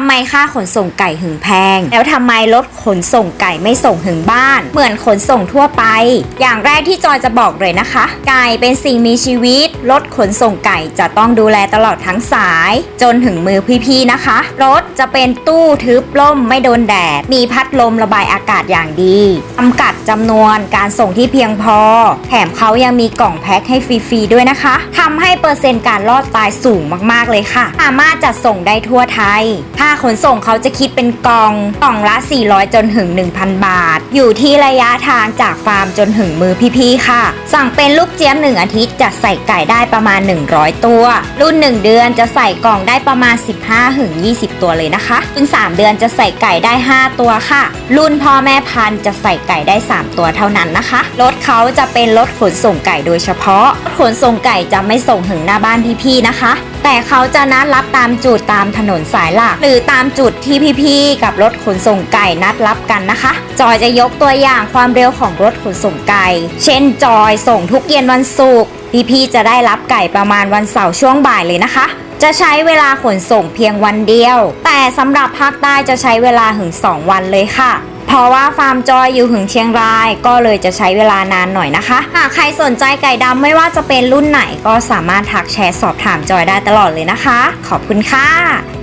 ทำไมค่าขนส่งไก่ถึงแพง แล้วทำไมรถขนส่งไก่ไม่ส่งถึงบ้าน เหมือนขนส่งทั่วไป อย่างแรกที่จอยจะบอกเลยนะคะ ไก่เป็นสิ่งมีชีวิต รถขนส่งไก่จะต้องดูแลตลอดทั้งสาย จนถึงมือพี่ๆนะคะ รถจะเป็นตู้ทึบล่มไม่โดนแดด มีพัดลมระบายอากาศอย่างดีจำกัดจำนวนการส่งที่เพียงพอ แถมเขายังมีกล่องแพ็คให้ฟรีๆด้วยนะคะทำให้เปอร์เซ็นต์การรอดตายสูงมากๆเลยค่ะ สามารถจัดส่งได้ทั่วไทยค่าขนส่งเขาจะคิดเป็นกองกล่องละ 400 จนถึง 1,000 บาท อยู่ที่ระยะทางจากฟาร์มจนถึงมือพี่ๆค่ะ สั่งเป็นลูกเจี๊ยบหนึ่งอาทิตย์จะใส่ไก่ได้ประมาณ 100 ตัว รุ่น 1 เดือนจะใส่กล่องได้ประมาณ 15ถึง20 ตัวเลยนะคะรุ่น3เดือนจะใส่ไก่ได้ 5 ตัวค่ะ รุ่นพ่อแม่พันธุ์จะใส่ไก่ได้ 3 ตัวเท่านั้นนะคะรถเขาจะเป็นรถขนส่งไก่โดยเฉพาะขนส่งไก่จะไม่ส่งถึงหน้าบ้านพี่ๆนะคะ แต่เขาจะนัดรับตามจุดตามถนนสายหลัก หรือตามจุดที่พี่ๆกับรถขนส่งไก่นัดรับกันนะคะ จอยจะยกตัวอย่างความเร็วของรถขนส่งไก่ เช่น จอยส่งทุกเย็นวันศุกร์พี่ๆจะได้รับไก่ประมาณวันเสาร์ช่วงบ่ายเลยนะคะจะใช้เวลาขนส่งเพียงวันเดียว แต่สำหรับภาคใต้จะใช้เวลาถึง 2 วันเลยค่ะ เพราะว่าฟาร์มจอยอยู่ถึงเชียงราย ก็เลยจะใช้เวลานานหน่อยนะคะ หากใครสนใจไก่ดำไม่ว่าจะเป็นรุ่นไหนก็สามารถทักแชร์สอบถามจอยได้ตลอดเลยนะคะ ขอบคุณค่ะ